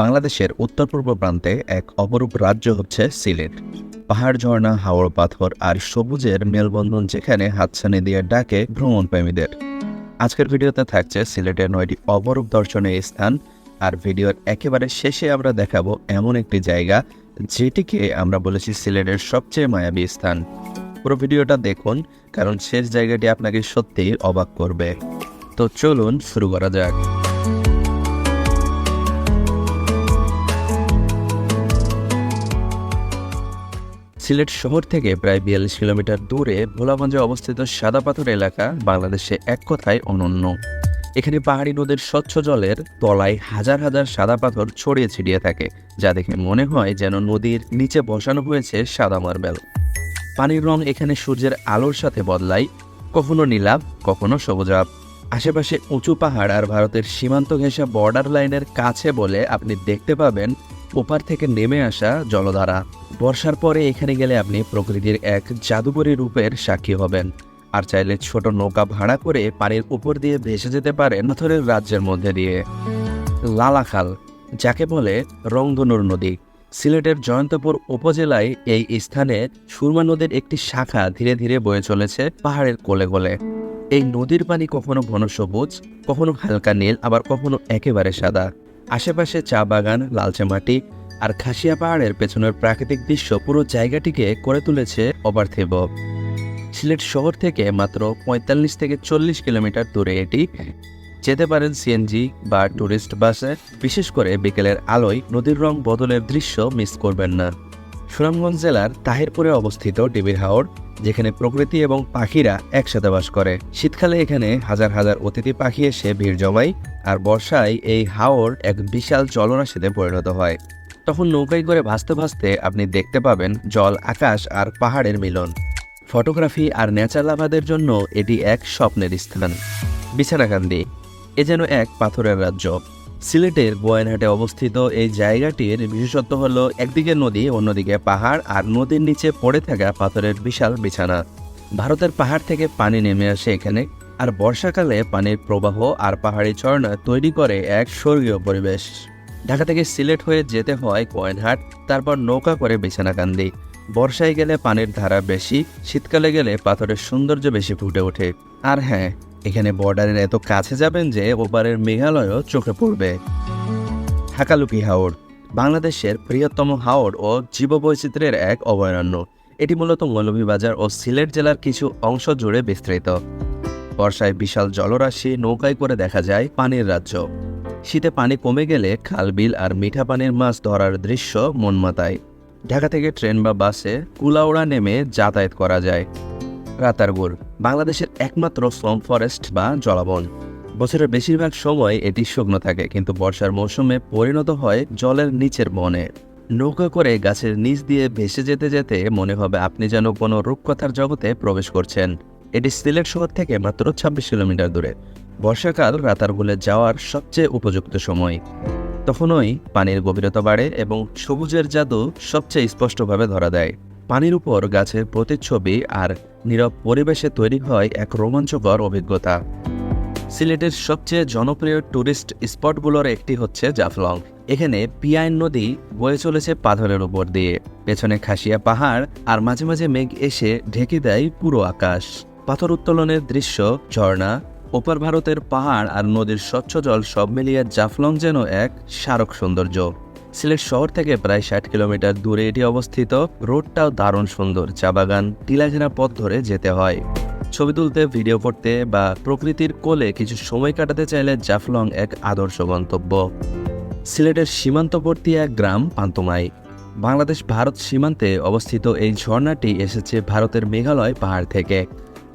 বাংলাদেশের উত্তর পূর্ব প্রান্তে এক অপরূপ রাজ্য হচ্ছে সিলেট। পাহাড়, ঝর্ণা হাওড় পাথর আর সবুজের মেলবন্ধন যেখানে হাতছানি দিয়ে ডাকে ভ্রমণ প্রেমীদের আজকের ভিডিওতে থাকছে সিলেটের নয়টি অপরূপ দর্শনীয় স্থান আর ভিডিওর একেবারে শেষে আমরা দেখাবো এমন একটি জায়গা যেটিকে আমরা বলেছি সিলেটের সবচেয়ে মায়াবী স্থান। পুরো ভিডিওটা দেখুন, কারণ শেষ জায়গাটি আপনাকে সত্যিই অবাক করবে। তো চলুন শুরু করা যাক। সিলেট শহর থেকে প্রায় বিয়াল্লিশ কিলোমিটার দূরে ভোলাগঞ্জে অবস্থিত সাদা পাথর এলাকা বাংলাদেশে এক কথায় অনন্য। এখানে পাহাড়ি নদীর স্বচ্ছ জলের তলায় হাজার হাজার সাদা পাথর ছড়িয়ে ছিটিয়ে থাকে, যা দেখে মনে হয় যেন নদীর নিচে বসানো হয়েছে সাদা মার্বেল। পানির রং এখানে সূর্যের আলোর সাথে বদলায়, কখনো নীলাভ, কখনো সবুজাভ আশেপাশে উঁচু পাহাড় আর ভারতের সীমান্ত ঘেঁষা বর্ডার লাইনের কাছে বলে আপনি দেখতে পাবেন, ওপার থেকে নেমে আসা জলধারা। বর্ষার পরে এখানে গেলে আপনি প্রকৃতির এক জাদুকরী রূপের সাক্ষী হবেন। আর চাইলে ছোট নৌকা ভাড়া করে পানির উপর দিয়ে ভেসে যেতে পারেন পাথরের রাজ্যের মধ্যে দিয়ে। লালাখাল, যাকে বলে রংধনুর নদী, সিলেটের জয়ন্তপুর উপজেলায় এই স্থানে সুরমা নদীর একটি শাখা ধীরে ধীরে বয়ে চলেছে পাহাড়ের কোলে কোলে। এই নদীর পানি কখনো ঘন সবুজ, কখনো হালকা নীল, আবার কখনো একেবারে সাদা। আশেপাশে চা বাগান, লালচে মাটি আর খাসিয়া পাহাড়ের পেছনের প্রাকৃতিক দৃশ্য পুরো জায়গাটিকে করে তুলেছে অপার্থিব। সিলেট শহর থেকে মাত্র পঁয়তাল্লিশ থেকে চল্লিশ কিলোমিটার দূরে এটি। যেতে পারেন সিএনজি বা ট্যুরিস্ট বাসে। বিশেষ করে বিকেলের আলোয় নদীর রং বদলের দৃশ্য মিস করবেন না। সুনামগঞ্জ জেলার তাহিরপুরে অবস্থিত ডিবির হাওর, যেখানে প্রকৃতি এবং পাখিরা একসাথে বাস করে। শীতকালে এখানে হাজার হাজার অতিথি পাখি এসে ভিড় জমায়, আর বর্ষায় এই হাওর এক বিশাল জলরাশিতে পরিণত হয়। তখন নৌকায় করে ভাসতে ভাসতে আপনি দেখতে পাবেন জল, আকাশ আর পাহাড়ের মিলন। ফটোগ্রাফি আর লাভাদের জন্য এটি এক স্বপ্নের স্থান। বিছানাকান্দি এ যেন এক পাথরের রাজ্য। সিলেটের গোয়াইনহাটে অবস্থিত এই জায়গাটির বিশেষত্ব হল, একদিকে নদী, অন্যদিকে পাহাড় আর নদীর নিচে পড়ে থাকা পাথরের বিশাল বিছানা। ভারতের পাহাড় থেকে পানি নেমে আসে এখানে, আর বর্ষাকালে পানির প্রবাহ আর পাহাড়ি ঝর্ণা তৈরি করে এক স্বর্গীয় পরিবেশ। ঢাকা থেকে সিলেট হয়ে যেতে হয় কোয়েনহাট, তারপর নৌকা করে বিছানাকান্দি। বর্ষায় গেলে পানির ধারা বেশি, শীতকালে গেলে পাথরের সৌন্দর্য বেশি ফুটে ওঠে। আর হ্যাঁ এখানে বর্ডারের এত কাছে যাবেন যে ওপারের মেঘালয়ও চোখে পড়বে। হাকালুকি হাওড়, বাংলাদেশের বৃহত্তম হাওড় ও জীববৈচিত্র্যের এক অভয়ারণ্য। এটি মূলত মৌলভীবাজার ও সিলেট জেলার কিছু অংশ জুড়ে বিস্তৃত। বর্ষায় বিশাল জলরাশি নৌকায় করে দেখা যায় পানির রাজ্য। শীতে পানি কমে গেলে খাল, বিল আর মিঠা পানির মাছ ধরার দৃশ্য মন মাতায় ঢাকা থেকে ট্রেন বা বাসে কুলাউড়া নেমে যাতায়াত করা যায়। রাতারগুল বাংলাদেশের একমাত্র সোম ফরেস্ট বা জলাবন। বছরের বেশিরভাগ সময় এটি শুকনো থাকে, কিন্তু বর্ষার মৌসুমে পরিণত হয় জলের নিচের বনে। নৌকা করে গাছের নিচ দিয়ে ভেসে যেতে যেতে মনে হবে আপনি যেন কোনো রূপকথার জগতে প্রবেশ করছেন। এটি সিলেট শহর থেকে মাত্র ছাব্বিশ কিলোমিটার দূরে। বর্ষাকাল রাতারগুলে যাওয়ার সবচেয়ে উপযুক্ত সময়। তখনই পানির গভীরতা বাড়ে এবং সবুজের জাদু সবচেয়ে স্পষ্টভাবে ধরা দেয়। পানির উপর গাছের প্রতিচ্ছবি আর নীরব পরিবেশে তৈরি হয় এক রোমাঞ্চকর অভিজ্ঞতা। সিলেটের সবচেয়ে জনপ্রিয় ট্যুরিস্ট স্পটগুলোর একটি হচ্ছে জাফলং। এখানে পিয়াইন নদী বয়ে চলেছে পাথরের উপর দিয়ে। পেছনে খাসিয়া পাহাড় আর মাঝে মাঝে মেঘ এসে ঢেকে দেয় পুরো আকাশ। পাথর উত্তোলনের দৃশ্য, ঝর্ণা ওপার ভারতের পাহাড় আর নদীর স্বচ্ছ জল সব মিলিয়ে জাফলং যেন এক স্মারক সৌন্দর্য। সিলেট শহর থেকে প্রায় ষাট কিলোমিটার দূরে এটি অবস্থিত। রোডটাও দারুণ সুন্দর, চা বাগান টিলাঘেরা পথ ধরে যেতে হয়। ছবি তুলতে, ভিডিও করতে বা প্রকৃতির কোলে কিছু সময় কাটাতে চাইলে জাফলং এক আদর্শ গন্তব্য। সিলেটের সীমান্তবর্তী এক গ্রাম, পান্তমাই। বাংলাদেশ ভারত সীমান্তে অবস্থিত এই ঝর্ণাটি এসেছে ভারতের মেঘালয় পাহাড় থেকে।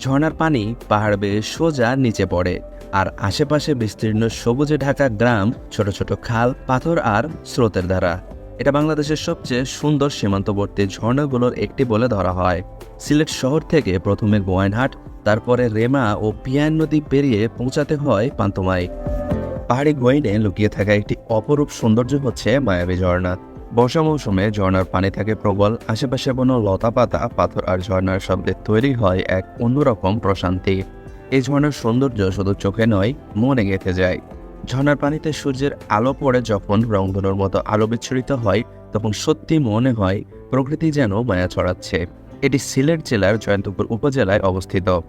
ঝর্ণার পানি পাহাড় বেয়ে সোজা নিচে পড়ে, আর আশেপাশে বিস্তীর্ণ সবুজে ঢাকা গ্রাম, ছোট ছোট খাল, পাথর আর স্রোতের ধারা। এটা বাংলাদেশের সবচেয়ে সুন্দর সীমান্তবর্তী ঝর্ণাগুলোর একটি বলে ধরা হয়। সিলেট শহর থেকে প্রথমে গোয়াইনহাট, তারপরে রেমা ও পিয়ান নদী পেরিয়ে পৌঁছাতে হয় পান্তমাই। পাহাড়ি গোয়াইনে লুকিয়ে থাকা একটি অপরূপ সৌন্দর্য হচ্ছে মায়াবী ঝর্ণা। বর্ষা মৌসুমে ঝর্ণার পানি থাকে প্রবল, আশেপাশে কোনো লতা পাতা, পাথর আর ঝর্ণার শব্দে তৈরি হয় এক অন্যরকম প্রশান্তি। এই ঝর্ণার সৌন্দর্য শুধু চোখে নয়, মনে গেঁথে যায়। ঝর্ণার পানিতে সূর্যের আলো পড়ে যখন রংধনুর মতো আলো বিচ্ছুরিত হয়, তখন সত্যি মনে হয় প্রকৃতি যেন মায়া ছড়াচ্ছে। এটি সিলেট জেলার জয়ন্তপুর উপজেলায় অবস্থিত।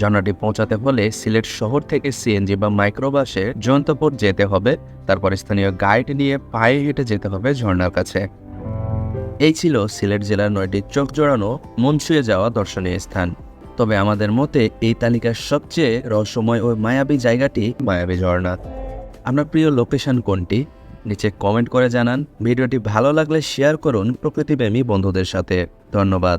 ঝর্ণাটি পৌঁছাতে হলে সিলেট শহর থেকে সিএনজি বা মাইক্রোবাসে জয়ন্তপুর যেতে হবে। তারপর স্থানীয় গাইড নিয়ে পায়ে হেঁটে যেতে হবে ঝর্ণার কাছে। এই ছিল সিলেট জেলার নয়টি চোখ জোড়ানো মন ছুঁয়ে যাওয়া দর্শনীয় স্থান। তবে আমাদের মতে এই তালিকার সবচেয়ে রহস্যময় ও মায়াবী জায়গাটি মায়াবী ঝর্ণা। আপনার প্রিয় লোকেশন কোনটি? নিচে কমেন্ট করে জানান। ভিডিওটি ভালো লাগলে শেয়ার করুন প্রকৃতিপ্রেমী বন্ধুদের সাথে। ধন্যবাদ।